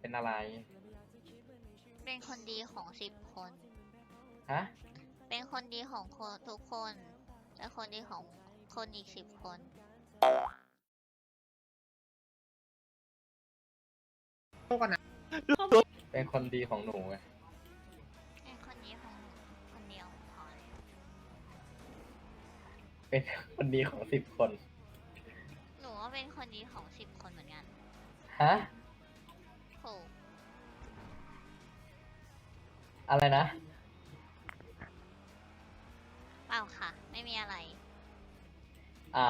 เป็นอะไร เป็นคนดีของสิบคน ฮะ เป็นคนดีของคนทุกคน และคนดีของคนอีกสิบคน เป็นคนดีของหนูไง เป็นคนดีของสิบคน หนูก็เป็นคนดีของสิบคนเหมือนกันฮะ ถูกอะไรนะ เปล่าค่ะ ไม่มีอะไร อ่า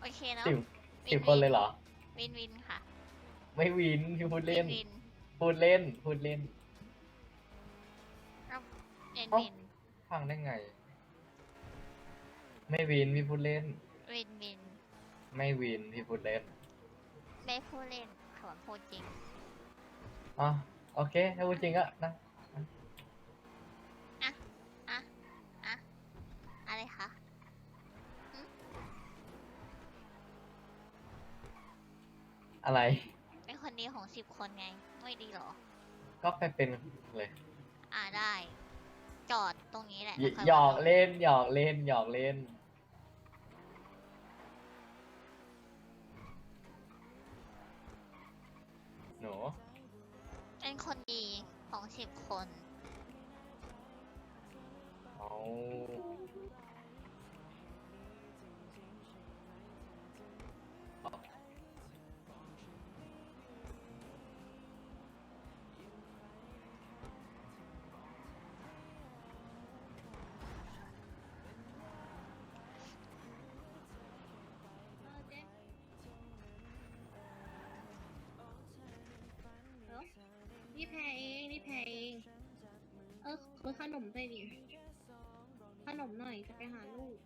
โอเคเนาะสิบวิสิบคนเลยเหรอ วินวินค่ะไม่วินคือพูดเล่นวินพูดเล่น พูดเล่นก็วินเอ้าวิน ฟังได้ไง ไม่วินพี่พูดเล่น วินวินไม่วินพี่พูดเล่นไม่พูดเล่นขอพูดจริงอ๋อโอเคถ้าพูดจริงก็นะอะอะอะไรคะอะไร เป็นคนดีของสิบคนไง ไม่ดีเหรอ ก็ไปเป็นเลย อ่าได้ จอดตรงนี้แหละหยแล้วค่หยอกว่าเล่นหยอกเล่นหยอกเล่น หนู เป็นคนดีของสิบคน เอา ออซื้อขนมไปดิขนมหน่อยจะไปหาลูก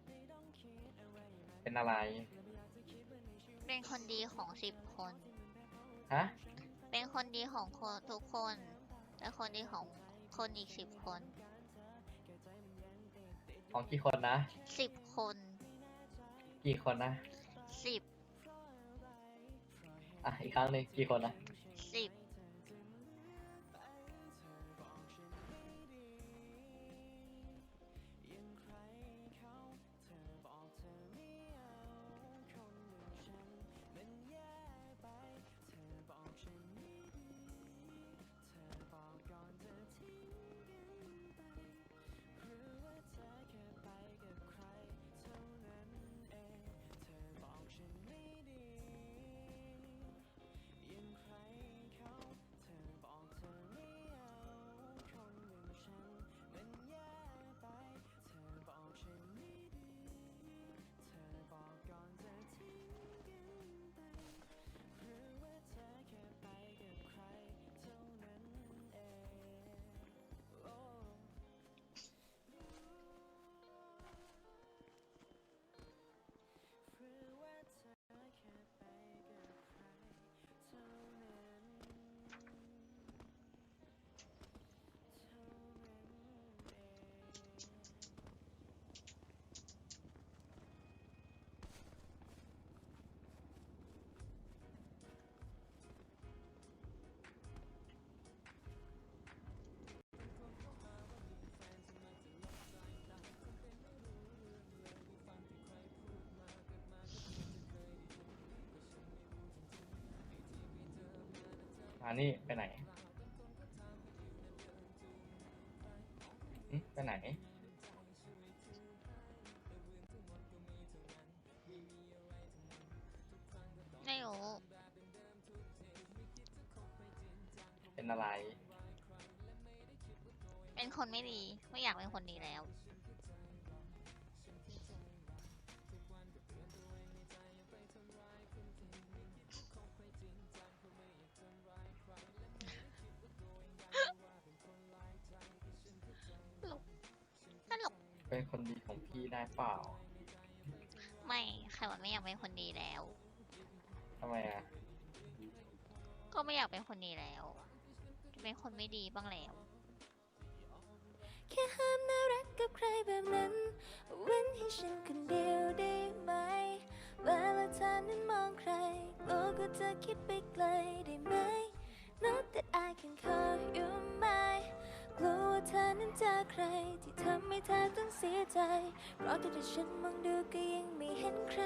เป็นอะไร เป็นคนดีของสิบคน ฮะ เป็นคนดีของคนทุกคน และคนดีของคนอีกสิบคน ของกี่คนนะ สิบคน กี่คนนะสิบอะ อีกครั้งหนึ่งกี่คนนะสิบ มานี่ไปไหนหึไปไหน ไม่รู้เป็นอะไร เป็นคนไม่ดี ไม่อยากเป็นคนดีแล้ว เป็นคนดีของพี่ได้เปล่าไม่ใครว่าไม่อยากเป็นคนดีแล้ว ทำไมอะ ก็ไม่อยากเป็นคนดีแล้ว จะเป็นคนไม่ดีบ้างแล้ว แค่ห้ามน่ารักกับใครแบบนั้น เว้นให้ฉันคนเดียวได้ไหม เวลาเธอนั้นมองใครโลกก็จะคิดไปไกล เจอใคร ที่ทำให้เธอต้องเสียใจ เพราะแต่ฉันมองดูก็ยังไม่เห็นใคร